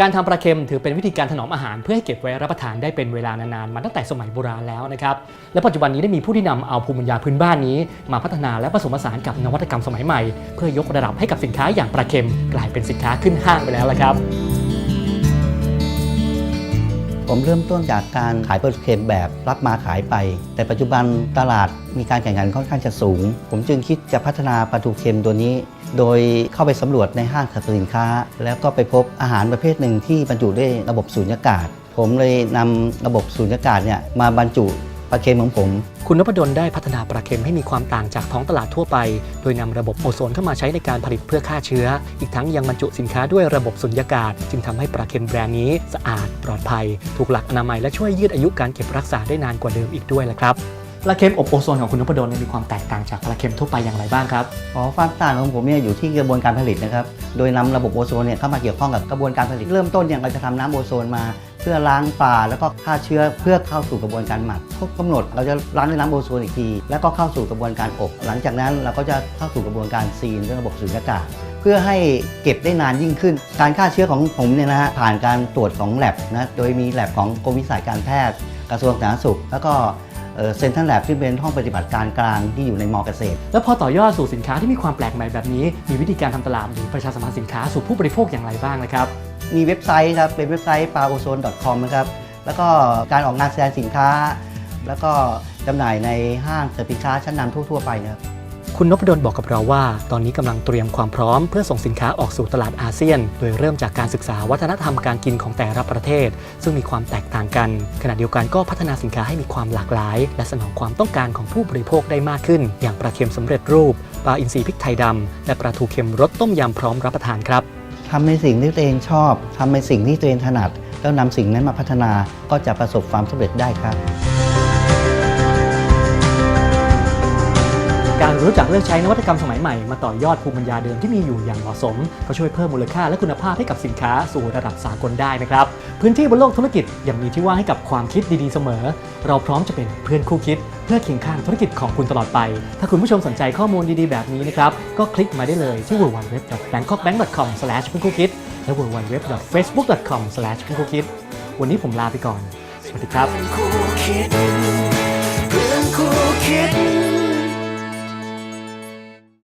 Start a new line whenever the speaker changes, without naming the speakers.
การทำปลาเค็มถือเป็นวิธีการถนอมอาหารเพื่อให้เก็บไว้รับประทานได้เป็นเวลานานๆมาตั้งแต่สมัยโบราณแล้วนะครับและปัจจุบันนี้ได้มีผู้ที่นำเอาภูมิปัญญาพื้นบ้านนี้ มาพัฒนาและผสมผสานกับนวัตกรรมสมัยใหม่ เพื่อยกระดับให้กับสินค้าอย่างปลาเค็มกลายเป็นสินค้าขึ้นห้างไปแล้วละครับ
ผมเริ่มต้นจากการขายปลาทูเค็มแบบรับมาขายไป แต่ปัจจุบันตลาดมีการแข่งขันค่อนข้างจะสูง ผมจึงคิดจะพัฒนาปลาทูเค็มตัวนี้ โดยเข้าไปสำรวจในห้างสรรพสินค้า แล้วก็ไปพบอาหารประเภทหนึ่งที่บรรจุด้วยระบบสูญญากาศ ผมเลยนำระบบสูญญากาศเนี่ยมาบรรจุ ปลาเค็มของผม
คุณนพดลได้พัฒนาปลาเค็มให้มีความต่างจากท้องตลาดทั่วไป โดยนำระบบโอโซนเข้ามาใช้ในการผลิตเพื่อฆ่าเชื้อ อีกทั้งยังบรรจุสินค้าด้วยระบบสุญญากาศ จึงทำให้ปลาเค็มแบรนด์นี้สะอาดปลอดภัย ถูกหลักอนามัยและช่วยยืดอายุการเก็บรักษาได้นานกว่าเดิมอีกด้วยละครับปลาเค็มอบโอโซนของคุณนพดลมีความแตกต่างจากปลาเค็มทั่วไปอย่างไรบ้างครับ
อ๋อความต่างของผมเนี่ยอยู่ที่กระบวนการผลิตนะครับ โดยนำระบบโอโซนเนี่ยเข้ามาเกี่ยวข้องกับกระบวนการผลิต เริ่มต้นเนี่ยเราจะทำน้ำโอโซนมาเพื่อล้างปลาแล้วก็ฆ่าเชื้อเพื่อเข้าสู่กระบวนการหมักครบกำหนดเราจะล้างด้วยน้ำโอโซนอีกที แล้วก็เข้าสู่กระบวนการอบ หลังจากนั้นเราก็จะเข้าสู่กระบวนการซีนด้วยระบบสุญญากาศเพื่อให้เก็บได้นานยิ่งขึ้น การฆ่าเชื้อของผมเนี่ยนะฮะผ่านการตรวจของแ a บนะโดยมีแ a บของกรมวิชาการแพทย์กระทรวงสาธารณสุข แล้วก็เซ็นทรัลแลบที่เป็นห้องปฏิบัติการกลางที่อยู่ในมอเกษตร
แล้วพอต่อยอดสู่สินค้าที่มีความแปลกใหม่แบบนี้ มีวิธีการทำตลาดหรือประชาสัมพันธ์สินค้าสู่ผู้บริโภคอย่างไรบ้างนะครับ
มีเว็บไซต์ครับเป็นเว็บไซต์ p a o z o n c o m นะครับแล้วก็การออกงานแสดงสินค้า แล้วก็จำหน่ายในห้างสรรพสินค้าชั้นนำทั่วๆไปนะครับ
คุณนพดลบอกกับเราว่า ตอนนี้กำลังเตรียมความพร้อมเพื่อส่งสินค้าออกสู่ตลาดอาเซียน โดยเริ่มจากการศึกษาวัฒนธรรมการกินของแต่ละประเทศ ซึ่งมีความแตกต่างกัน ขณะเดียวกันก็พัฒนาสินค้าให้มีความหลากหลาย และสนองความต้องการของผู้บริโภคได้มากขึ้น อย่างปลาเค็มสำเร็จรูปปลาอินทรีพริกไทยดำและปลาทูเค็มรสต้มยำพร้อมรับประทานครับ
ทำในสิ่งที่ตัวเองชอบทำในสิ่งที่ตัวเองถนัด แล้วนำสิ่งนั้นมาพัฒนาก็จะประสบความสำเร็จได้ครับ
รู้จักเลือกใช้นวัตกรรมสมัยใหม่มาต่อยอดภูมิปัญญาเดิมที่มีอยู่อย่างเหมาะสม ก็ช่วยเพิ่มมูลค่าและคุณภาพให้กับสินค้าสู่ระดับสากลได้นะครับ พื้นที่บนโลกธุรกิจยังมีที่ว่างให้กับความคิดดีๆเสมอ เราพร้อมจะเป็นเพื่อนคู่คิด เพื่อเคียงข้างธุรกิจของคุณตลอดไป ถ้าคุณผู้ชมสนใจข้อมูลดีๆแบบนี้นะครับก็คลิกมาได้เลยที่ www.bangkokbank.com เพื่อนคู่คิดและ www.facebook.com เพื่อนคู่คิดวันนี้ผมลาไปก่อน สวัสดีครับ